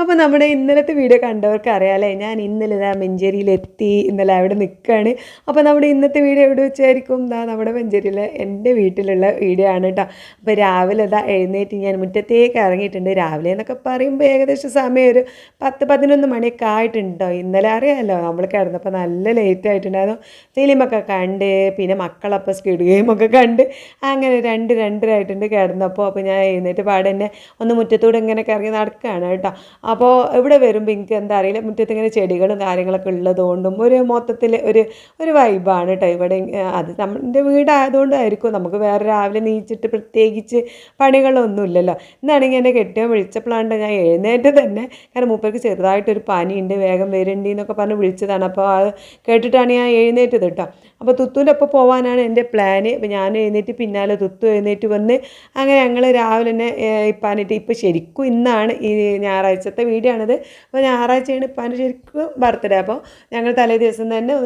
അപ്പോൾ നമ്മുടെ ഇന്നലത്തെ വീഡിയോ കണ്ടവർക്ക് അറിയാമല്ലേ ഞാൻ ഇന്നലെ ഇതാ മഞ്ചേരിയിലെത്തി ഇന്നലെ അവിടെ നിൽക്കുകയാണ് അപ്പോൾ നമ്മുടെ ഇന്നത്തെ വീഡിയോ എവിടെ വെച്ചായിരിക്കും? ഇതാ നമ്മുടെ മഞ്ചേരിയിലെ എന്റെ വീട്ടിലുള്ള വീഡിയോ ആണ് കേട്ടോ അപ്പോൾ രാവിലെ ഇതാ എഴുന്നേറ്റ് ഞാൻ മുറ്റത്തേക്ക് ഇറങ്ങിയിട്ടുണ്ട്. രാവിലെ എന്നൊക്കെ പറയുമ്പോൾ ഏകദേശം സമയം ഒരു പത്ത് പതിനൊന്ന് മണിയൊക്കെ ആയിട്ടുണ്ടോ. ഇന്നലെ അറിയാമല്ലോ നമ്മൾ കിടന്നപ്പോൾ നല്ല ലേറ്റ് ആയിട്ടുണ്ടായിരുന്നു. ഫിലിമൊക്കെ കണ്ട് പിന്നെ മക്കളപ്പോൾ സ്പീഡ് ഗെയിമൊക്കെ കണ്ട് അങ്ങനെ രണ്ട് രണ്ടരായിട്ടുണ്ട് കിടന്നപ്പോൾ അപ്പോൾ ഞാൻ എഴുന്നേറ്റ് പാടെ തന്നെ ഒന്ന് മുറ്റത്തൂടെ ഇങ്ങനെ കറങ്ങി നടക്കുകയാണ് കേട്ടോ അപ്പോൾ ഇവിടെ വരുമ്പോൾ എനിക്ക് എന്താ അറിയില്ല മുറ്റത്ത് ഇങ്ങനെ ചെടികളും കാര്യങ്ങളൊക്കെ ഉള്ളതുകൊണ്ടും ഒരു മൊത്തത്തിൽ ഒരു ഒരു വൈബാണ് കേട്ടോ ഇവിടെ. അത് നമ്മുടെ വീടായതുകൊണ്ടായിരിക്കും നമുക്ക് വേറെ രാവിലെ നീച്ചിട്ട് പ്രത്യേകിച്ച് പണികളൊന്നും ഇല്ലല്ലോ എന്നാണെങ്കിൽ എന്റെ കെട്ടിയാൻ വിളിച്ചപ്പോഴാണ് ഞാൻ എഴുന്നേറ്റ് തന്നെ. കാരണം മൂപ്പർക്ക് ചെറുതായിട്ടൊരു പനിയുണ്ട് വേഗം വരണ്ടി എന്നൊക്കെ പറഞ്ഞ് വിളിച്ചതാണ്. അപ്പോൾ അത് കേട്ടിട്ടാണ് ഞാൻ എഴുന്നേറ്റത് കേട്ടോ അപ്പോൾ തുത്തുവിന്റെ ഒപ്പം പോകാനാണ് എന്റെ പ്ലാന് അപ്പോൾ ഞാൻ എഴുന്നേറ്റ് പിന്നാലെ തുത്തു എഴുന്നേറ്റ് വന്ന് അങ്ങനെ ഞങ്ങൾ രാവിലെ തന്നെ ഇപ്പാനിട്ട് ഇപ്പോൾ ശരിക്കും ഇന്നാണ് ഈ ഞായറാഴ്ചത്തെ വീഡിയോ ആണിത് അപ്പോൾ ഞായറാഴ്ചയാണ് ഇപ്പാന്റെ ശരിക്കും ബർത്ത്ഡേ അപ്പോൾ ഞങ്ങൾ തലേ ദിവസം തന്നെ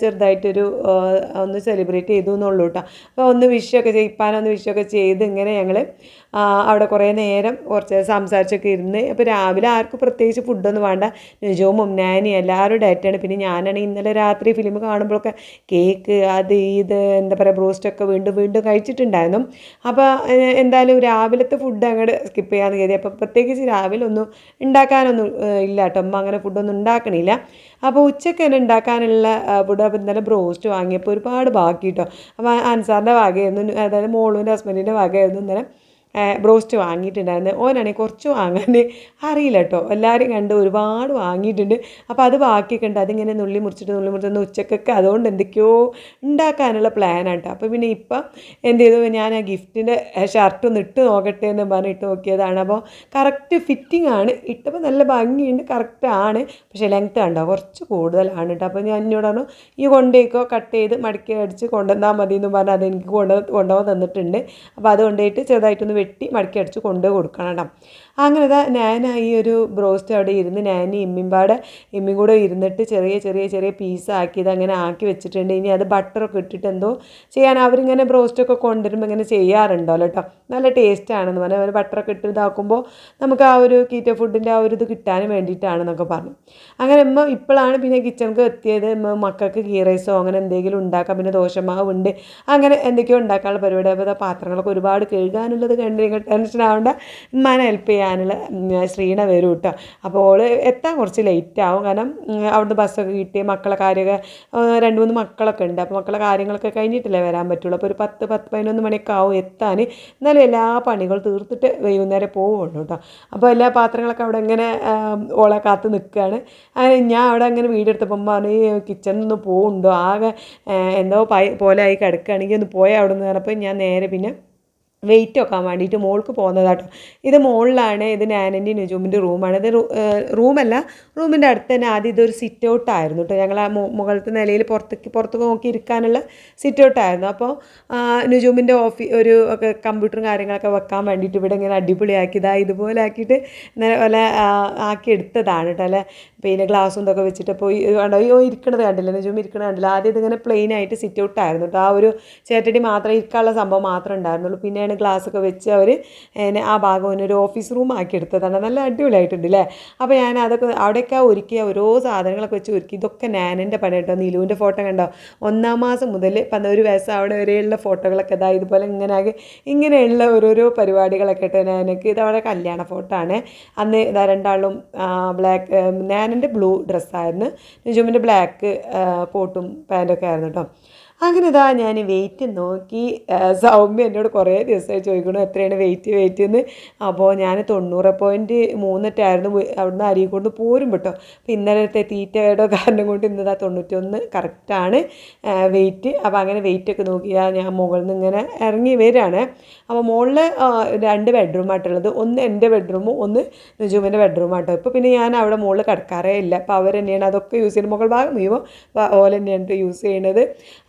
ചെറുതായിട്ടൊരു ഒന്ന് സെലിബ്രേറ്റ് ചെയ്തു എന്നുള്ളൂ കേട്ടോ അപ്പോൾ ഒന്ന് വിഷയൊക്കെ ചെയ്ത് ഇപ്പാനൊന്ന് വിഷയൊക്കെ ചെയ്ത് ഇങ്ങനെ ഞങ്ങൾ അവിടെ കുറേ നേരം കുറച്ച് സംസാരിച്ചൊക്കെ ഇരുന്ന് അപ്പോൾ രാവിലെ ആർക്കും പ്രത്യേകിച്ച് ഫുഡൊന്നും വേണ്ട. നിജവും നാനി എല്ലാവരും ഡയറ്റാണ്. പിന്നെ ഞാനാണ് ഇന്നലെ രാത്രി ഫിലിം കാണുമ്പോഴൊക്കെ കേക്ക് അത് ഇത് എന്താ പറയുക ബ്രോസ്റ്റൊക്കെ വീണ്ടും വീണ്ടും കഴിച്ചിട്ടുണ്ടായിരുന്നു. അപ്പോൾ എന്തായാലും രാവിലത്തെ ഫുഡ് അങ്ങോട്ട് സ്കിപ്പ് ചെയ്യാമെന്ന് കരുതി. അപ്പോൾ പ്രത്യേകിച്ച് രാവിലെ ഒന്നും ഉണ്ടാക്കാനൊന്നും ഇല്ല കേട്ടോ അമ്മ അങ്ങനെ ഫുഡൊന്നും ഉണ്ടാക്കണില്ല. അപ്പോൾ ഉച്ചയ്ക്ക് തന്നെ ഉണ്ടാക്കാനുള്ള ഫുഡ് അപ്പോൾ ഇന്നലെ ബ്രോസ്റ്റ് വാങ്ങിയപ്പോൾ ഒരുപാട് ബാക്കി കേട്ടോ അപ്പോൾ അൻസാറിന്റെ വകയായിരുന്നു അതായത് മോളൂന്റെ ഹസ്ബൻഡിന്റെ വകയായിരുന്നു ഇന്നലെ. ബ്രോസ്റ്റ് വാങ്ങിയിട്ടുണ്ടായിരുന്നു. ഓനാണെങ്കിൽ കുറച്ച് വാങ്ങാൻ അറിയില്ല കേട്ടോ എല്ലാവരും കണ്ട് ഒരുപാട് വാങ്ങിയിട്ടുണ്ട്. അപ്പോൾ അത് ബാക്കിയൊക്കെ ഉണ്ട്. അതിങ്ങനെ നുള്ളി മുറിച്ചിട്ട് നുള്ളി മുറിച്ചിട്ട് ഉച്ചക്കൊക്കെ അതുകൊണ്ട് എന്തൊക്കെയോ ഉണ്ടാക്കാനുള്ള പ്ലാനാണ് കേട്ടോ അപ്പോൾ പിന്നെ ഇപ്പം എന്ത് ചെയ്തു? ഞാൻ ആ ഗിഫ്റ്റിന്റെ ഷർട്ട് ഒന്ന് ഇട്ട് നോക്കട്ടെ എന്ന് പറഞ്ഞ് ഇട്ട് നോക്കിയതാണ്. അപ്പോൾ കറക്റ്റ് ഫിറ്റിംഗ് ആണ്. ഇട്ടപ്പോൾ നല്ല ഭംഗിയുണ്ട്. കറക്റ്റ് ആണ്. പക്ഷേ ലെങ്ത്ത് കണ്ടോ? കുറച്ച് കൂടുതലാണ് കേട്ടോ. അപ്പോൾ ഞാൻ എന്നോട് പറഞ്ഞു ഈ കൊണ്ടേക്കോ. കട്ട് ചെയ്ത് മടക്കി അടിച്ച് കൊണ്ടുവന്നാൽ മതി എന്ന് പറഞ്ഞാൽ അതെനിക്ക് കൊണ്ട് കൊണ്ടുപോകാൻ തന്നിട്ടുണ്ട്. അപ്പോൾ അത് കൊണ്ടുപോയിട്ട് ചെറുതായിട്ടൊന്ന് വെട്ടി മടക്കി അടിച്ച് കൊണ്ടുപോയി കൊടുക്കണം കേട്ടോ. അങ്ങനെ ഇതാ ഞാൻ ഈ ഒരു ബ്രോസ്റ്റ് അവിടെ ഇരുന്ന് ഞാൻ ഇമ്മിമ്പാടെ ഇമ്മിയും കൂടെ ഇരുന്നിട്ട് ചെറിയ ചെറിയ ചെറിയ പീസാക്കി ഇത് അങ്ങനെ ആക്കി വെച്ചിട്ടുണ്ട്. ഇനി അത് ബട്ടറൊക്കെ ഇട്ടിട്ട് എന്തോ ചെയ്യാൻ അവരിങ്ങനെ ബ്രോസ്റ്റൊക്കെ കൊണ്ടുവരുമ്പോൾ ഇങ്ങനെ ചെയ്യാറുണ്ടല്ലോ കേട്ടോ. നല്ല ടേസ്റ്റാണെന്ന് പറഞ്ഞാൽ അവർ ബട്ടറൊക്കെ ഇട്ട് ഇതാക്കുമ്പോൾ നമുക്ക് ആ ഒരു കീറ്റോ ഫുഡിന്റെ ആ ഒരു ഇത് കിട്ടാൻ വേണ്ടിയിട്ടാണെന്നൊക്കെ പറഞ്ഞു. അങ്ങനെ ഉമ്മ ഇപ്പോഴാണ് പിന്നെ കിച്ചണിക്ക് എത്തിയത്. മക്കൾക്ക് ഗീ റൈസോ അങ്ങനെ എന്തെങ്കിലും ഉണ്ടാക്കാം. പിന്നെ ദോശമാവ് ഉണ്ട്. അങ്ങനെ എന്തൊക്കെയോ ഉണ്ടാക്കാനുള്ള പരിപാടി. അപ്പോൾ പാത്രങ്ങളൊക്കെ ഒരുപാട് കഴുകാനുള്ളത് കണ്ട് നിങ്ങൾ ടെൻഷൻ ആവേണ്ട. ഉമ്മാനെ ഹെൽപ്പ് ചെയ്യാനുള്ള ശ്രീണ വരും കേട്ടോ അപ്പോൾ ഓൾ എത്താൻ കുറച്ച് ലേറ്റ് ആവും. കാരണം അവിടുന്ന് ബസ്സൊക്കെ കിട്ടി മക്കളെ കാര്യമൊക്കെ രണ്ട് മൂന്ന് മക്കളൊക്കെ ഉണ്ട്. അപ്പോൾ മക്കളെ കാര്യങ്ങളൊക്കെ കഴിഞ്ഞിട്ടില്ലേ വരാൻ പറ്റുള്ളൂ. അപ്പോൾ ഒരു പത്ത് പത്ത് പതിനൊന്ന് മണിയൊക്കെ ആവും എത്താൻ. എന്നാലും എല്ലാ പണികളും തീർത്തിട്ട് വൈകുന്നേരം പോവുള്ളൂ കേട്ടോ അപ്പോൾ എല്ലാ പാത്രങ്ങളൊക്കെ അവിടെ ഇങ്ങനെ ഓളെ കാത്ത് നിൽക്കുകയാണ് അങ്ങനെ ഞാൻ അവിടെ അങ്ങനെ വീടെടുത്തപ്പം പറഞ്ഞു കിച്ചണിൽ നിന്ന് പോകുന്നുണ്ടോ ആകെ എന്തോ പോലെ ആയി കിടക്കുകയാണെങ്കിൽ ഒന്ന് പോയാൽ അവിടെ നിന്ന് പറഞ്ഞപ്പോൾ ഞാൻ നേരെ പിന്നെ വെയിറ്റ് വെക്കാൻ വേണ്ടിയിട്ട് മോൾക്ക് പോകുന്നതാട്ടോ ഇത് മുകളിലാണ് ഇത് നാനന്റെ നുജൂമിന്റെ റൂമാണ്. ഇത് റൂമല്ല റൂമിന്റെ അടുത്ത് തന്നെ ആദ്യം ഇതൊരു സിറ്റ് ഔട്ടായിരുന്നു കേട്ടോ. ഞങ്ങൾ ആ മുകളിലത്തെ നിലയിൽ പുറത്തേക്ക് പുറത്ത് നോക്കി ഇരിക്കാനുള്ള സിറ്റ് ഔട്ടായിരുന്നു അപ്പോൾ നുജൂമിന്റെ ഓഫീ ഒരു ഒക്കെ കമ്പ്യൂട്ടറും കാര്യങ്ങളൊക്കെ വെക്കാൻ വേണ്ടിയിട്ട് ഇവിടെ ഇങ്ങനെ അടിപൊളിയാക്കി ഇതാ ഇതുപോലെ ആക്കിയിട്ട് ഇന്നലെ പോലെ ആക്കി എടുത്തതാണ് കേട്ടോ അല്ലേ? പിന്നെ ഗ്ലാസ്സും ഇതൊക്കെ വെച്ചിട്ട് അപ്പോൾ കണ്ടോ അയ്യോ ഇരിക്കണത് കണ്ടില്ല? നിജൂമി ഇരിക്കണത് കണ്ടില്ല? ആദ്യം ഇതിങ്ങനെ പ്ലെയിനായിട്ട് സിറ്റ് ഔട്ടായിരുന്നു കേട്ടോ. ആ ഒരു ചേട്ടടി മാത്രം ഇരിക്കാനുള്ള സംഭവം മാത്രമേ ഉണ്ടായിരുന്നുള്ളൂ. പിന്നെയാണ് ഗ്ലാസ് ഒക്കെ വെച്ച് അവർ എന്നെ ആ ഭാഗം ഒരു ഓഫീസ് റൂം ആക്കി എടുത്തതാണ്. നല്ല അടിപൊളിയായിട്ടുണ്ട് അല്ലേ അപ്പോൾ ഞാൻ അതൊക്കെ അവിടെയൊക്കെ ഒരുക്കിയ ഓരോ സാധനങ്ങളൊക്കെ വെച്ച് ഒരുക്കി. ഇതൊക്കെ നാനന്റെ പണി കേട്ടോ. നീലുവിന്റെ ഫോട്ടോ കണ്ടോ? ഒന്നാം മാസം മുതൽ പന്ത്രണ്ട് വയസ്സ് അവിടെ വരെയുള്ള ഫോട്ടോകളൊക്കെ ഇതാ ഇതുപോലെ ഇങ്ങനെ ഇങ്ങനെയുള്ള ഓരോരോ പരിപാടികളൊക്കെ കേട്ടോ ഞാനൊക്കെ ഇതവിടെ കല്യാണ ഫോട്ടോ ആണ്. അന്ന് ഇതാ രണ്ടാളും ബ്ലാക്ക് നാനന്റെ ബ്ലൂ ഡ്രസ്സായിരുന്നു. നിജുമിന്റെ ബ്ലാക്ക് കോട്ടും പാന്റൊക്കെ ആയിരുന്നു കേട്ടോ. അങ്ങനെ ഇതാ ഞാൻ വെയിറ്റ് നോക്കി സൗമ്യ എന്നോട് കുറേ ദിവസമായി ചോദിക്കണം എത്രയാണ് വെയിറ്റ് വെയിറ്റ് എന്ന്. അപ്പോൾ ഞാൻ തൊണ്ണൂറ് പോയിന്റ് മൂന്നിട്ടായിരുന്നു അവിടുന്ന് കൊണ്ട് പോരും കേട്ടോ. അപ്പോൾ ഇന്നലത്തെ തീറ്റയുടെ കാരണം കൊണ്ട് ഇന്നതാ തൊണ്ണൂറ്റൊന്ന് കറക്റ്റാണ് വെയിറ്റ് അപ്പോൾ അങ്ങനെ വെയിറ്റ് ഒക്കെ നോക്കിയാൽ ഞാൻ മുകളിൽ നിന്ന് ഇങ്ങനെ ഇറങ്ങി വരികയാണ്. അപ്പോൾ മുകളിൽ രണ്ട് ബെഡ്റൂം ബെഡ്റൂമായിട്ടുള്ളത് ഒന്ന് എന്റെ ബെഡ്റൂമും ഒന്ന് നിജുമിന്റെ ബെഡ്റൂം ആട്ടോ. ഇപ്പോൾ പിന്നെ ഞാൻ അവിടെ മുകളിൽ കിടക്കാറേ ഇല്ല. അപ്പോൾ അവർ തന്നെയാണ് അതൊക്കെ യൂസ് ചെയ്യുന്നത്. മുകൾ ഭാഗം നീവോ ഓല തന്നെയാണ് യൂസ് ചെയ്യുന്നത്.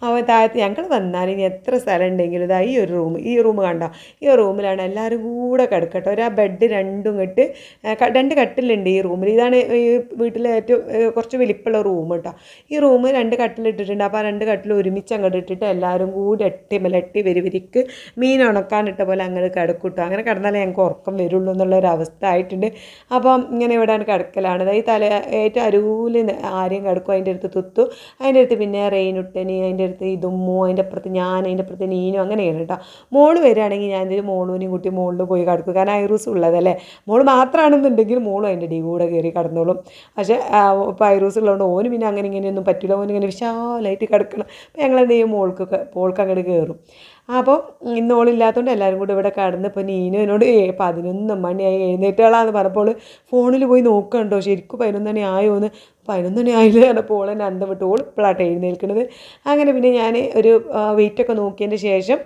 അപ്പോൾ താഴത്ത് ഞങ്ങൾ വന്നാൽ ഇനി എത്ര സ്ഥലം ഉണ്ടെങ്കിലും ഇതാ ഈ ഒരു റൂം ഈ റൂം കണ്ടോ? ഈ റൂമിലാണ് എല്ലാവരും കൂടെ കിടക്കട്ടെ. ഒരു ആ ബെഡ് രണ്ടും ഇട്ട് രണ്ട് കട്ടിലുണ്ട് ഈ റൂമിൽ ഇതാണ് ഈ വീട്ടിലെ ഏറ്റവും കുറച്ച് വലിപ്പമുള്ള റൂം കേട്ടോ. ഈ റൂം രണ്ട് കട്ടിലിട്ടിട്ടുണ്ട്. അപ്പോൾ ആ രണ്ട് കട്ടിൽ ഒരുമിച്ച് അങ്ങോട്ട് ഇട്ടിട്ട് എല്ലാവരും കൂടി എട്ടി മലട്ടി വരുവരിക്ക് മീൻ ഉണക്കാനിട്ട പോലെ അങ്ങനെ കിടക്കൂട്ടോ അങ്ങനെ കിടന്നാലേ ഞങ്ങൾക്ക് ഉറക്കം വരുള്ളൂ എന്നുള്ളൊരു അവസ്ഥ ആയിട്ടുണ്ട്. അപ്പം ഇങ്ങനെ ഇവിടെയാണ് കിടക്കലാണ്. അതായത് തല ഏറ്റവും അരൂൽ ആരെയും കിടക്കും. അതിന്റെ അടുത്ത് തുത്തു. അതിന്റെ അടുത്ത് പിന്നെ റെയിൻ ഉട്ടനി അതിന്റെ അടുത്ത് ഇതുമ്മു അതിന്റെ അപ്പുറത്ത് ഞാൻ അതിന്റെ അപ്പുറത്ത് നീനും അങ്ങനെയാണ് കേട്ടോ. മോൾ വരികയാണെങ്കിൽ ഞാൻ ഇതിൽ മോളൂനെയും കുട്ടി മോളിൽ പോയി കടക്കും. കാരണം ഐറൂസ് ഉള്ളതല്ലേ. മോൾ മാത്രമാണെന്നുണ്ടെങ്കിൽ മോളും അതിന്റെ ഡി കൂടെ കയറി കടന്നോളും. പക്ഷേ ഇപ്പോൾ ഐറൂസ് ഉള്ളതുകൊണ്ട് ഓനും പിന്നെ അങ്ങനെ ഇങ്ങനെയൊന്നും പറ്റില്ല. ഓനിങ്ങനെ വിശാലമായിട്ട് കിടക്കണം. അപ്പോൾ ഞങ്ങൾ എന്ത് ചെയ്യും മോൾക്ക് മോൾക്ക് അങ്ങോട്ട് കയറും. അപ്പോൾ ഇന്ന് ഓളില്ലാത്തതുകൊണ്ട് എല്ലാവരും കൂടി ഇവിടെ കിടന്ന് ഇപ്പോൾ നീനു എന്നോട് ഏ പതിനൊന്ന് മണിയായി എഴുന്നേറ്റാളാന്ന് പറഞ്ഞപ്പോൾ ഫോണിൽ പോയി നോക്കണ്ടോ? ശരിക്കും പതിനൊന്ന് മണി ആയോന്ന് പതിനൊന്ന് മണി ആയില്ല പറഞ്ഞപ്പോൾ ഓൾ എന്നെ അന്തം വിട്ട്. ഓൾ ഇപ്പോഴാട്ടെ എഴുന്നേൽക്കുന്നത് അങ്ങനെ പിന്നെ ഞാൻ ഒരു വെയിറ്റൊക്കെ നോക്കിയതിന് ശേഷം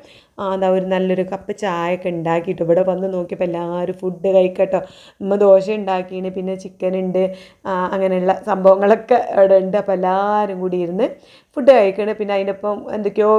എന്താ ഒരു നല്ലൊരു കപ്പ് ചായ ഒക്കെ ഉണ്ടാക്കിയിട്ട് ഇവിടെ വന്ന് നോക്കിയപ്പോൾ എല്ലാവരും ഫുഡ് കഴിക്കട്ടോ. നമ്മൾ ദോശ ഉണ്ടാക്കിയിന് പിന്നെ ചിക്കൻ ഉണ്ട് അങ്ങനെയുള്ള സംഭവങ്ങളൊക്കെ ഇവിടെ ഉണ്ട്. അപ്പോൾ എല്ലാവരും കൂടി ഇരുന്ന് ഫുഡ് കഴിക്കണം. പിന്നെ അതിന്റെ ഒപ്പം എന്തൊക്കെയോ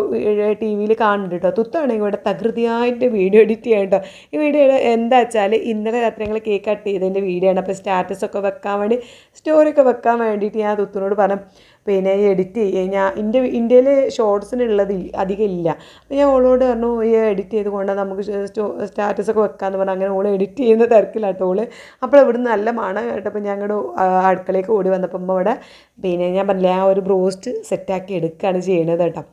ടി വിയിൽ കാണുന്നുണ്ട് കേട്ടോ. തുത്താണെങ്കിൽ ഇവിടെ തകൃതിയായിട്ട് വീഡിയോ എഡിറ്റ് ചെയ്യാം കേട്ടോ. ഈ വീഡിയോ എന്താ വെച്ചാൽ ഇന്നലെ രാത്രി ഞങ്ങൾ കേക്ക് കട്ട് ചെയ്തതിന്റെ വീഡിയോ ആണ് അപ്പോൾ സ്റ്റാറ്റസൊക്കെ വെക്കാൻ വേണ്ടി സ്റ്റോറി ഒക്കെ വെക്കാൻ വേണ്ടിയിട്ട് ഞാൻ തുത്തിനോട് പറഞ്ഞു പിന്നെ എഡിറ്റ് ചെയ്യുക ഞാൻ എന്റെ ഇന്ത്യയിൽ ഷോർട്സിനുള്ളത് അധികം ഇല്ല. അപ്പോൾ ഞാൻ ഓളോട് പറഞ്ഞു ഈ എഡിറ്റ് ചെയ്ത് കൊണ്ട് നമുക്ക് സ്റ്റാറ്റസൊക്കെ വെക്കാമെന്ന് പറഞ്ഞു അങ്ങനെ ഓൾ എഡിറ്റ് ചെയ്യുന്ന തിരക്കിലാട്ടോ ഓൾ. അപ്പോൾ ഇവിടുന്ന് നല്ല മണം കേട്ടപ്പോൾ ഞാൻ അങ്ങോട്ട് അടുക്കളയ്ക്ക് ഓടി വന്നപ്പോൾ ഇവിടെ പിന്നെ ഞാൻ പറഞ്ഞില്ലേ ആ ഒരു ബ്രോസ്റ്റ് സെറ്റാക്കി എടുക്കുകയാണ് ചെയ്യണത് കേട്ടോ.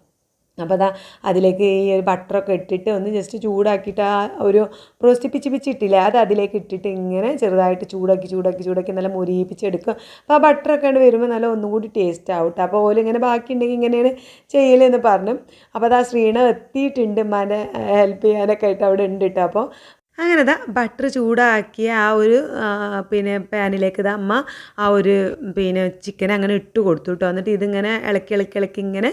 അപ്പോൾ അതാ അതിലേക്ക് ഈ ഒരു ബട്ടറൊക്കെ ഇട്ടിട്ട് ഒന്ന് ജസ്റ്റ് ചൂടാക്കിയിട്ട് ആ ഒരു റോസ്റ്റ് പിച്ചി പിച്ചി ഇട്ടില്ലേ അത് അതിലേക്ക് ഇട്ടിട്ട് ഇങ്ങനെ ചെറുതായിട്ട് ചൂടാക്കി ചൂടാക്കി ചൂടാക്കി നല്ല മുരിയിപ്പിച്ചെടുക്കും അപ്പോൾ ആ ബട്ടറൊക്കെ ആണ് വരുമ്പോൾ നല്ല ഒന്നും കൂടി ടേസ്റ്റ് ആവട്ടെ അപ്പോൾ ഓൽ ഇങ്ങനെ ബാക്കി ഉണ്ടെങ്കിൽ ഇങ്ങനെയാണ് ചെയ്യലെന്ന് പറഞ്ഞു. അപ്പോൾ അതാ ശ്രീണ എത്തിയിട്ടുണ്ട് ഉമ്മാനെ ഹെൽപ്പ് ചെയ്യാനൊക്കെ ആയിട്ട് അവിടെ ഉണ്ട് കേട്ടോ അപ്പോൾ അങ്ങനെ ഇതാ ബട്ടർ ചൂടാക്കിയ ആ ഒരു പിന്നെ പാനിലേക്ക് ഇത് അമ്മ ആ ഒരു പിന്നെ ചിക്കൻ അങ്ങനെ ഇട്ട് കൊടുത്തു കേട്ടോ എന്നിട്ട് ഇതിങ്ങനെ ഇളക്കി ഇളക്കി ഇളക്കി ഇങ്ങനെ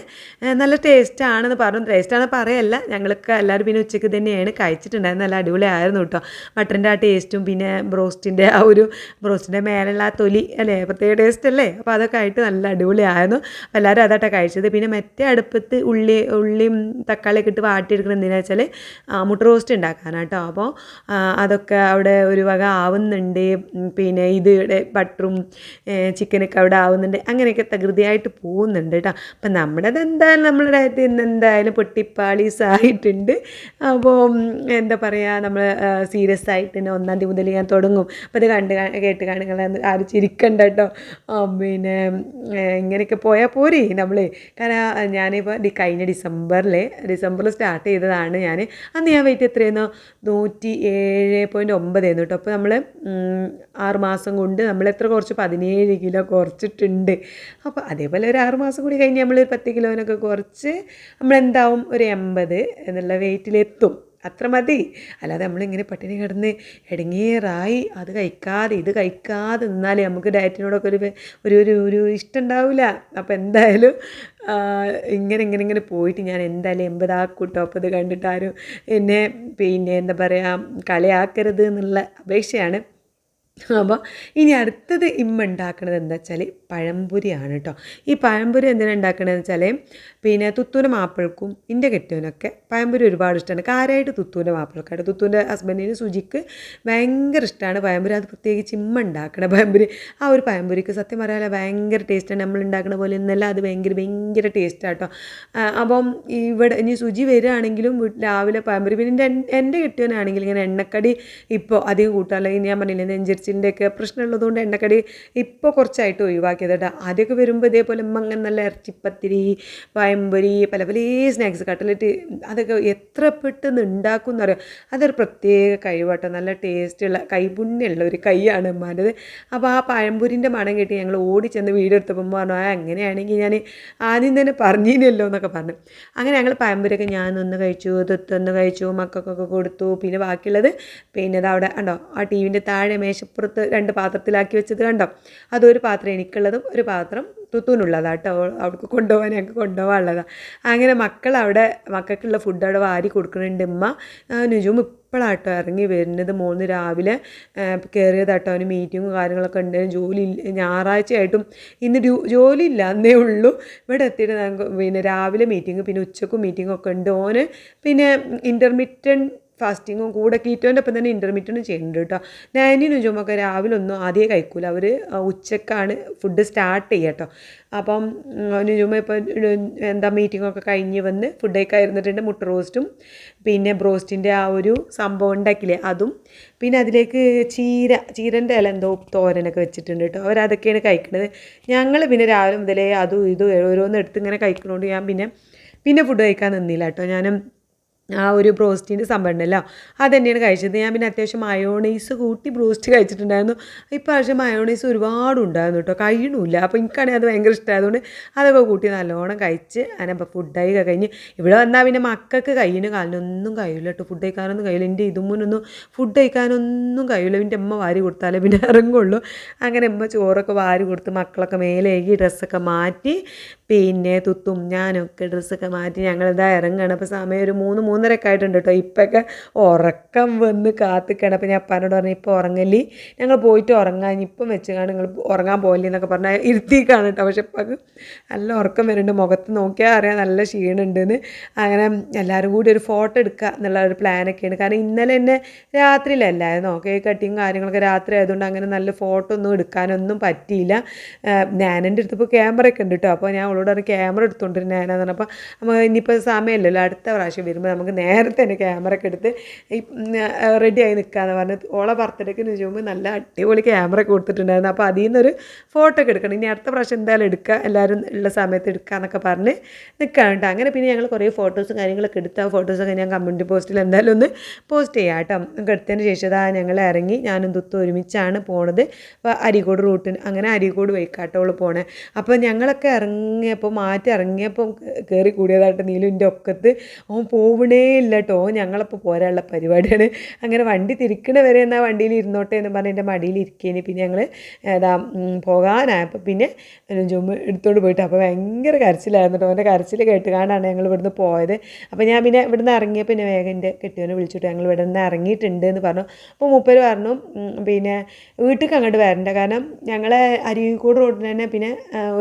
നല്ല ടേസ്റ്റാണെന്ന് പറഞ്ഞു. ടേസ്റ്റാണെന്ന് പറയല്ല. ഞങ്ങൾക്ക് എല്ലാവരും പിന്നെ ഉച്ചയ്ക്ക് തന്നെയാണ് കഴിച്ചിട്ടുണ്ടായിരുന്നത്. നല്ല അടിപൊളിയായിരുന്നു കേട്ടോ ബട്ടറിന്റെ ആ ടേസ്റ്റും പിന്നെ ബ്രോസ്റ്റിന്റെ ആ ഒരു ബ്രോസ്റ്റിന്റെ മേലുള്ള ആ തൊലി അല്ലേ? പ്രത്യേക ടേസ്റ്റ് അല്ലേ? അപ്പോൾ അതൊക്കെ ആയിട്ട് നല്ല അടിപൊളിയായിരുന്നു. എല്ലാവരും അതാട്ടോ കഴിച്ചത്. പിന്നെ മറ്റേ അടുപ്പത്ത് ഉള്ളി ഉള്ളിയും തക്കാളിയൊക്കെ ഇട്ട് വാട്ടിയെടുക്കുന്നത് എന്തിനാ വെച്ചാൽ മുട്ട റോസ്റ്റ് ഉണ്ടാക്കാനാട്ടോ അപ്പോൾ അതൊക്കെ അവിടെ ഒരു വക ആവുന്നുണ്ട്. പിന്നെ ഇത് ഇവിടെ ബട്ടറും ചിക്കനൊക്കെ അവിടെ ആവുന്നുണ്ട്. അങ്ങനെയൊക്കെ തകൃതിയായിട്ട് പോകുന്നുണ്ട് കേട്ടോ അപ്പം നമ്മുടേത് എന്തായാലും നമ്മുടെ ഡയറ്റ് ഇന്ന് എന്തായാലും പൊട്ടിപ്പാളീസ് ആയിട്ടുണ്ട് അപ്പോൾ എന്താ പറയുക നമ്മൾ സീരിയസ് ആയിട്ട് തന്നെ ഒന്നാം തീയതി മുതൽ ഞാൻ തുടങ്ങും. അപ്പോൾ അത് കണ്ട് കേട്ട് കാണുക ആരും ചിരിക്കണ്ട കേട്ടോ പിന്നെ ഇങ്ങനെയൊക്കെ പോയാൽ പോരെ നമ്മൾ കാരണം ഞാനിപ്പോൾ കഴിഞ്ഞ ഡിസംബറിൽ ഡിസംബറിൽ സ്റ്റാർട്ട് ചെയ്തതാണ് ഞാൻ അന്ന് ഞാൻ വെയിറ്റ് എത്രയെന്നോ? നൂറ്റി ഏഴ് പോയിന്റ് ഒമ്പത് ആയിരുന്നു കേട്ടോ. അപ്പോൾ നമ്മൾ ആറ് മാസം കൊണ്ട് നമ്മൾ എത്ര കുറച്ച്? പതിനേഴ് കിലോ കുറച്ചിട്ടുണ്ട്. അപ്പോൾ അതേപോലെ ഒരു ആറ് മാസം കൂടി കഴിഞ്ഞ് നമ്മൾ ഒരു പത്ത് കിലോനൊക്കെ കുറച്ച് നമ്മൾ എന്താവും ഒരു എൺപത് എന്നുള്ള വെയിറ്റിലെത്തും അത്ര മതി. അല്ലാതെ നമ്മളിങ്ങനെ പട്ടിണി കിടന്ന് ഇടങ്ങേറായി അത് കഴിക്കാതെ ഇത് കഴിക്കാതെ നിന്നാലേ നമുക്ക് ഡയറ്റിനോടൊക്കെ ഒരു ഒരു ഒരു ഒരു ഇഷ്ടം ഉണ്ടാവില്ല അപ്പോൾ എന്തായാലും ഇങ്ങനെ ഇങ്ങനെ ഇങ്ങനെ പോയിട്ട് ഞാൻ എന്തായാലും എൺപതാക്കൂട്ടോ അപ്പോൾ ഇത് കണ്ടിട്ടാരും എന്നെ പിന്നെ എന്താ പറയുക കളിയാക്കരുത് എന്നുള്ള അപേക്ഷയാണ്. അപ്പോൾ ഇനി അടുത്തത് ഇമ്മ ഉണ്ടാക്കണത് എന്താ വെച്ചാൽ പഴംപൊരിയാണ് കേട്ടോ. ഈ പഴംപൊരി എന്തിനാണ് ഉണ്ടാക്കണതെന്ന് വെച്ചാൽ പിന്നെ തുത്തൂന്റെ മാപ്പിൾക്കും എന്റെ കെട്ടിയവനൊക്കെ പഴംപൊരി ഒരുപാട് ഇഷ്ടമാണ് കാര്യമായിട്ട് തുത്തൂന്റെ മാപ്പിൾക്കാണ് തുത്തൂന്റെ ഹസ്ബൻഡിന് സുജിക്ക് ഭയങ്കര ഇഷ്ടമാണ് പഴംപൊരി. അത് പ്രത്യേകിച്ച് ഇമ്മ ഉണ്ടാക്കണ പഴംപൊരി. ആ ഒരു പഴംപൊരിക്ക് സത്യം പറയാമല്ലോ ഭയങ്കര ടേസ്റ്റാണ് നമ്മൾ ഉണ്ടാക്കുന്ന പോലെ ഇന്നല്ല അത് ഭയങ്കര ഭയങ്കര ടേസ്റ്റാണ് കേട്ടോ. അപ്പം ഇവിടെ ഇനി സുജി വരികയാണെങ്കിലും രാവിലെ പഴംപൊരി. പിന്നെ എന്റെ എന്റെ കെട്ടിയവനാണെങ്കിൽ ഇങ്ങനെ എണ്ണക്കടി ഇപ്പോൾ അധികം കൂട്ടാറില്ല. ഞാൻ പറഞ്ഞില്ല നെഞ്ചരിച്ചിന്റെ ഒക്കെ പ്രശ്നമുള്ളതുകൊണ്ട് എണ്ണക്കടി ഇപ്പോൾ കുറച്ചായിട്ട് ഒഴിവാക്കിയത് കേട്ടോ. ആദ്യമൊക്കെ വരുമ്പോൾ ഇതേപോലെ മങ്ങൻ നല്ല ഇറച്ചിപ്പത്തിരി പയമ്പൊരി പല പല സ്നാക്സ് കട്ട്ലറ്റ് അതൊക്കെ എത്ര പെട്ടെന്ന് ഉണ്ടാക്കും എന്നറിയാം അതൊരു പ്രത്യേക കഴിവാട്ടോ നല്ല ടേസ്റ്റുള്ള കൈപുണ്യമുള്ള ഒരു കൈയാണ് ഉമ്മാന്റെത്. അപ്പോൾ ആ പഴംപൊരിന്റെ മണം കിട്ടി ഞങ്ങൾ ഓടി ചെന്ന് ഉമ്മ പറഞ്ഞു ആ അങ്ങനെയാണെങ്കിൽ ഞാൻ ആദ്യം തന്നെ പറഞ്ഞില്ലല്ലോ എന്നൊക്കെ പറഞ്ഞു. അങ്ങനെ ഞങ്ങൾ പഴംപൊരിയൊക്കെ ഞാൻ ഒന്ന് കഴിച്ചു തൊത്തൊന്ന് കഴിച്ചു മക്കൾക്കൊക്കെ കൊടുത്തു. പിന്നെ ബാക്കിയുള്ളത് പിന്നെ അവിടെ ഉണ്ടോ ആ ടി വിന്റെ താഴെ മേശപ്പുറത്ത് ഇപ്പുറത്ത് രണ്ട് പാത്രത്തിലാക്കി വെച്ചത് കണ്ടോ? അതൊരു പാത്രം എനിക്കുള്ളതും ഒരു പാത്രം തുത്തൂനുള്ളതാണ് കേട്ടോ അവൾക്ക് കൊണ്ടുപോകാൻ ഞങ്ങൾക്ക് കൊണ്ടുപോകാനുള്ളതാണ് അങ്ങനെ മക്കൾ അവിടെ മക്കൾക്കുള്ള ഫുഡ് അവിടെ വാരി കൊടുക്കുന്നുണ്ട് ഉമ്മ. നുജും ഇപ്പോഴാട്ടോ ഇറങ്ങി വരുന്നത്. മൂന്ന് രാവിലെ കയറിയതാട്ടോ അവന് മീറ്റിങ്ങും കാര്യങ്ങളൊക്കെ ഉണ്ട്. ജോലി ഞായറാഴ്ചയായിട്ടും ഇന്ന് ജോലി ഇല്ല എന്നേ ഉള്ളൂ. ഇവിടെ എത്തിയിട്ട് പിന്നെ രാവിലെ മീറ്റിംഗ് പിന്നെ ഉച്ചക്കും മീറ്റിംഗ് ഒക്കെ ഉണ്ട്. ഓന് പിന്നെ ഇന്റർമീഡിയറ്റ് ഫാസ്റ്റിങ്ങും കൂടെ കീറ്റോന്റെ ഒപ്പം തന്നെ ഇന്റർമീഡിയറ്റും ചെയ്യുന്നുണ്ട് കേട്ടോ. നയന്റീൻ ഉജുമൊക്കെ രാവിലെ ഒന്നും ആദ്യമേ കഴിക്കൂല. അവർ ഉച്ചക്കാണ് ഫുഡ് സ്റ്റാർട്ട് ചെയ്യുക കേട്ടോ. അപ്പം നുജുമ ഇപ്പോൾ എന്താ മീറ്റിങ്ങൊക്കെ കഴിഞ്ഞ് വന്ന് ഫുഡ് ഇരുന്നിട്ടുണ്ട്. മുട്ട റോസ്റ്റും പിന്നെ ബ്രോസ്റ്റിന്റെ ആ ഒരു സംഭവം ഉണ്ടാക്കില്ലേ അതും. പിന്നെ അതിലേക്ക് ചീര ചീരന്റെ ഇല എന്തോ തോരനൊക്കെ വെച്ചിട്ടുണ്ട് കേട്ടോ. അവരതൊക്കെയാണ് കഴിക്കുന്നത് ഞങ്ങൾ പിന്നെ രാവിലെ മുതലേ അതും ഇതും ഓരോന്ന് എടുത്ത് ഇങ്ങനെ കഴിക്കണോണ്ട് ഞാൻ പിന്നെ പിന്നെ ഫുഡ് കഴിക്കാൻ നിന്നില്ല കേട്ടോ. ഞാനും ആ ഒരു ബ്രോസ്റ്റിന്റെ സംഭവം അത് തന്നെയാണ് കഴിച്ചത്. ഞാൻ പിന്നെ അത്യാവശ്യം മയോണൈസ് കൂട്ടി ബ്രോസ്റ്റ് കഴിച്ചിട്ടുണ്ടായിരുന്നു. ഇപ്രാവശ്യം മയോണൈസ് ഒരുപാട് ഉണ്ടായിരുന്നു കേട്ടോ. കഴിയണില്ല. അപ്പോൾ എനിക്കാണെങ്കിൽ അത് ഭയങ്കര ഇഷ്ടമായതുകൊണ്ട് അതൊക്കെ കൂട്ടി നല്ലോണം കഴിച്ച് അതിനപ്പോൾ ഫുഡായി കഴിഞ്ഞ് ഇവിടെ വന്നാൽ പിന്നെ മക്കൾക്ക് കയ്യിന് കാലിനൊന്നും കഴിയില്ല കേട്ടോ. ഫുഡ് കഴിക്കാനൊന്നും കഴിയില്ല. എന്റെ ഇതുമുന്നൊന്നും ഫുഡ് കഴിക്കാനൊന്നും കഴിയില്ല. എന്റെ അമ്മ വാരി കൊടുത്താലേ പിന്നെ ഇറങ്ങുള്ളൂ. അങ്ങനെ അമ്മ ചോറൊക്കെ വാരി കൊടുത്ത് മക്കളൊക്കെ മേലേകി ഡ്രസ്സൊക്കെ മാറ്റി പിന്നെ തുത്തും ഞാനൊക്കെ ഡ്രസ്സൊക്കെ മാറ്റി ഞങ്ങളിതാ ഇറങ്ങുകയാണ് അപ്പോൾ സമയം ഒരു മൂന്ന് മൂന്ന് മൂന്നരയൊക്കെ ആയിട്ടുണ്ട് കേട്ടോ ഇപ്പൊക്കെ ഉറക്കം വന്ന് കാത്തിക്കണം. അപ്പോൾ ഞാൻ അപ്പാനോട് പറഞ്ഞു ഇപ്പോൾ ഉറങ്ങല്ലേ? ഞങ്ങൾ പോയിട്ട് ഉറങ്ങാൻ ഇപ്പം വെച്ച് കാണും നിങ്ങൾ ഉറങ്ങാൻ പോകല്ലേ എന്നൊക്കെ പറഞ്ഞാൽ ഇരുത്തിക്കാണ് കേട്ടോ പക്ഷെ ഇപ്പം നല്ല ഉറക്കം വരുന്നുണ്ട്. മുഖത്ത് നോക്കിയാൽ അറിയാം നല്ല ക്ഷീണമുണ്ടെന്ന് അങ്ങനെ എല്ലാവരും കൂടി ഒരു ഫോട്ടോ എടുക്കുക എന്നുള്ള ഒരു പ്ലാനൊക്കെയാണ്. കാരണം ഇന്നലെ തന്നെ രാത്രിയിലല്ലായിരുന്നോ കേക്ക് കട്ടിങ് കാര്യങ്ങളൊക്കെ രാത്രി ആയതുകൊണ്ട് അങ്ങനെ നല്ല ഫോട്ടോ ഒന്നും എടുക്കാനൊന്നും പറ്റിയില്ല. ഞാനെന്റെ അടുത്തിപ്പോൾ ക്യാമറ ഒക്കെ ഉണ്ട് കേട്ടോ അപ്പോൾ ഞാൻ അവളോട് ക്യാമറ എടുത്തുകൊണ്ടിരുന്ന ഞാനെന്ന് പറഞ്ഞപ്പോൾ നമുക്ക് ഇനിയിപ്പോൾ സമയമല്ലല്ലോ. അടുത്ത പ്രാവശ്യം വരുമ്പോൾ നമുക്ക് നേരത്തെ തന്നെ ക്യാമറ ഒക്കെ എടുത്ത് റെഡി ആയി നിൽക്കാന്ന് പറഞ്ഞ് ഓളെ ബർത്ത്ഡേക്ക് ചോദിക്കുമ്പോൾ നല്ല അടിപൊളി ക്യാമറ ഒക്കെ കൊടുത്തിട്ടുണ്ടായിരുന്നു. അപ്പോൾ അതിൽ നിന്നൊരു ഫോട്ടോ ഒക്കെ എടുക്കണം. ഇനി അടുത്ത പ്രാവശ്യം എന്തായാലും എടുക്കുക. എല്ലാവരും ഉള്ള സമയത്ത് എടുക്കുക എന്നൊക്കെ പറഞ്ഞ് നിൽക്കാനുണ്ട് അങ്ങനെ പിന്നെ ഞങ്ങൾ കുറേ ഫോട്ടോസും കാര്യങ്ങളൊക്കെ എടുത്ത് ആ ഫോട്ടോസൊക്കെ ഞാൻ കമ്മ്യൂണിറ്റി പോസ്റ്റിൽ എന്തായാലും ഒന്ന് പോസ്റ്റ് ചെയ്യാം കേട്ടോ. നമുക്ക് എടുത്തതിന് ശേഷം അതാ ഞങ്ങൾ ഇറങ്ങി ഞാനും തുത്തും ഒരുമിച്ചാണ് പോണത്. അപ്പോൾ അരികോട് റൂട്ടിന് അങ്ങനെ അരീക്കോട് വൈക്കാട്ടോൾ പോണേ. അപ്പോൾ ഞങ്ങളൊക്കെ ഇറങ്ങിയപ്പോൾ മാറ്റി ഇറങ്ങിയപ്പോൾ കയറി കൂടിയതായിട്ട് നീലുവിന്റെ ഒക്കത്ത് അവൻ പോവണേ ഇല്ല കേട്ടോ ഞങ്ങളപ്പോൾ പോരാനുള്ള പരിപാടിയാണ്. അങ്ങനെ വണ്ടി തിരിക്കണ വരെ എന്നാൽ വണ്ടിയിൽ ഇരുന്നോട്ടെ എന്ന് പറഞ്ഞ് എന്റെ മടിയിൽ ഇരിക്കേനി. പിന്നെ ഞങ്ങൾ ഏതാ പോകാനായപ്പോൾ പിന്നെ ജുമ്മ എടുത്തോണ്ട് പോയിട്ട് അപ്പോൾ ഭയങ്കര കരച്ചിലായിരുന്നു കേട്ടോ അവന്റെ കരച്ചിൽ കേട്ട് കാണാണ് ഞങ്ങൾ ഇവിടുന്ന് പോയത്. അപ്പോൾ ഞാൻ പിന്നെ ഇവിടുന്ന് ഇറങ്ങിയപ്പോൾ പിന്നെ വേഗം എന്റെ കെട്ടിയവനെ വിളിച്ചിട്ട് ഞങ്ങൾ ഇവിടെ നിന്ന് ഇറങ്ങിയിട്ടുണ്ട് എന്ന് പറഞ്ഞു. അപ്പോൾ മൂപ്പര് പറഞ്ഞു പിന്നെ വീട്ടിലേക്ക് അങ്ങോട്ട് വരണ്ട. കാരണം ഞങ്ങളെ അരിക്കോട് റോഡിന് തന്നെ പിന്നെ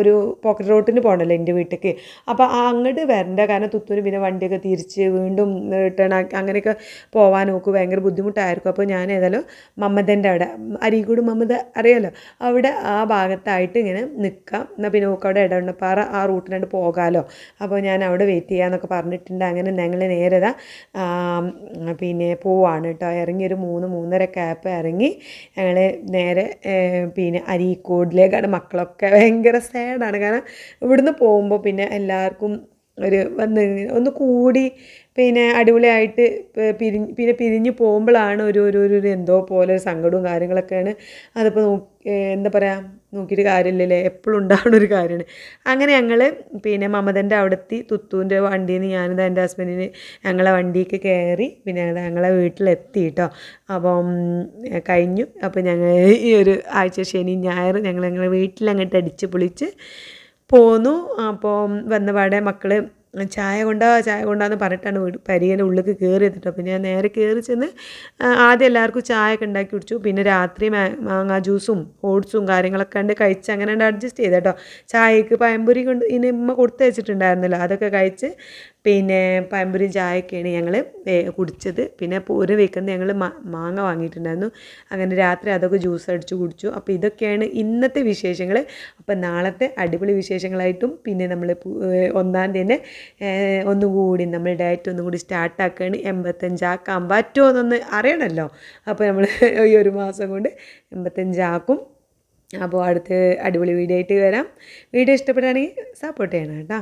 ഒരു പോക്കറ്റ് റോട്ടിന് പോകണല്ലോ എന്റെ വീട്ടിലേക്ക് അപ്പോൾ അങ്ങോട്ട് വരണ്ട. കാരണം തുത്തൂര് പിന്നെ വണ്ടിയൊക്കെ തിരിച്ച് വീണ്ടും റിട്ടേൺ ആക്കി അങ്ങനെയൊക്കെ പോകാൻ നോക്കും. ഭയങ്കര ബുദ്ധിമുട്ടായിരിക്കും. അപ്പോൾ ഞാൻ ഏതായാലും മമ്മദന്റെ അവിടെ അരീക്കോട് മമ്മദ അറിയാലോ? അവിടെ ആ ഭാഗത്തായിട്ട് ഇങ്ങനെ നിൽക്കാം എന്നാൽ പിന്നെ നോക്കുക അവിടെ ഇടവണ്ണപ്പാറ ആ റൂട്ടിനായിട്ട് പോകാമല്ലോ അപ്പോൾ ഞാൻ അവിടെ വെയിറ്റ് ചെയ്യാമെന്നൊക്കെ പറഞ്ഞിട്ടുണ്ട്. അങ്ങനെ ഞങ്ങൾ നേരെ ദാ, ആ, പിന്നെ പോവാണ് കേട്ടോ. ഇറങ്ങി ഒരു മൂന്ന് മൂന്നര ക്യാപ്പ് ഇറങ്ങി ഞങ്ങൾ നേരെ പിന്നെ അരീക്കോടിലേക്കാണ്. മക്കളൊക്കെ ഭയങ്കര സാഡാണ് കാരണം ഇവിടുന്ന് പോകുമ്പോൾ പിന്നെ എല്ലാവർക്കും ഒരു വന്ന് ഒന്ന് കൂടി പിന്നെ അടിപൊളിയായിട്ട് പിരിഞ്ഞ് പിന്നെ പിരിഞ്ഞ് പോകുമ്പോഴാണ് ഒരു ഒരു ഒരു എന്തോ പോലെ സങ്കടവും കാര്യങ്ങളൊക്കെയാണ്. അതിപ്പോൾ എന്താ പറയുക നോക്കിയിട്ട് കാര്യമില്ലല്ലേ? എപ്പോഴും ഉണ്ടാവുന്ന ഒരു കാര്യമാണ്. അങ്ങനെ ഞങ്ങൾ പിന്നെ മമതന്റെ അവിടെത്തി തുത്തുവിന്റെ വണ്ടിയിൽ നിന്ന് ഞാനിത് എന്റെ ഹസ്ബൻഡിന് ഞങ്ങളെ വണ്ടിക്ക് കയറി പിന്നെ ഞങ്ങളെ വീട്ടിലെത്തി കേട്ടോ അപ്പം കഴിഞ്ഞു. അപ്പോൾ ഞങ്ങൾ ഈ ഒരു ആഴ്ച ശനി ഞായർ ഞങ്ങൾ ഞങ്ങളെ വീട്ടിലങ്ങോട്ട് അടിച്ച് പൊളിച്ച് പോന്നു. അപ്പോൾ വന്നപാടെ മക്കൾ ചായ കൊണ്ടാ ചായ കൊണ്ടാന്ന് പറഞ്ഞിട്ടാണ് വീട് പരിയേന്റെ ഉള്ളിൽ കയറി എത്തിട്ടോ പിന്നെ ഞാൻ നേരെ കയറി ചെന്ന് ആദ്യം എല്ലാവർക്കും ചായ ഒക്കെ ഉണ്ടാക്കി കുടിച്ചു. പിന്നെ രാത്രി മാങ്ങ ജ്യൂസും ഓട്സും കാര്യങ്ങളൊക്കെ ഉണ്ട് കഴിച്ച് അങ്ങനെ അഡ്ജസ്റ്റ് ചെയ്ത് കേട്ടോ. ചായക്ക് പയമ്പൊരി കൊണ്ട് ഇനി ഉമ്മ കൊടുത്തു വെച്ചിട്ടുണ്ടായിരുന്നല്ലോ അതൊക്കെ കഴിച്ച് പിന്നെ പഴംപൊരിയും ചായയൊക്കെയാണ് ഞങ്ങൾ കുടിച്ചത്. പിന്നെ ഒരു വെക്കുന്നത് ഞങ്ങൾ മാങ്ങ വാങ്ങിയിട്ടുണ്ടായിരുന്നു. അങ്ങനെ രാത്രി അതൊക്കെ ജ്യൂസ് അടിച്ച് കുടിച്ചു. അപ്പോൾ ഇതൊക്കെയാണ് ഇന്നത്തെ വിശേഷങ്ങൾ അപ്പോൾ നാളത്തെ അടിപൊളി വിശേഷങ്ങളായിട്ടും പിന്നെ നമ്മൾ ഒന്നാം തന്നെ ഒന്നുകൂടി നമ്മൾ ഡയറ്റ് ഒന്നും കൂടി സ്റ്റാർട്ടാക്കുകയാണ് എൺപത്തഞ്ചാക്കാൻ പറ്റുമോ എന്നൊന്ന് അറിയണമല്ലോ അപ്പോൾ നമ്മൾ ഈ ഒരു മാസം കൊണ്ട് എൺപത്തഞ്ചാക്കും അപ്പോൾ അടുത്ത് അടിപൊളി വീഡിയോ ആയിട്ട് വരാം. വീഡിയോ ഇഷ്ടപ്പെടുകയാണെങ്കിൽ സപ്പോർട്ട് ചെയ്യണം കേട്ടോ.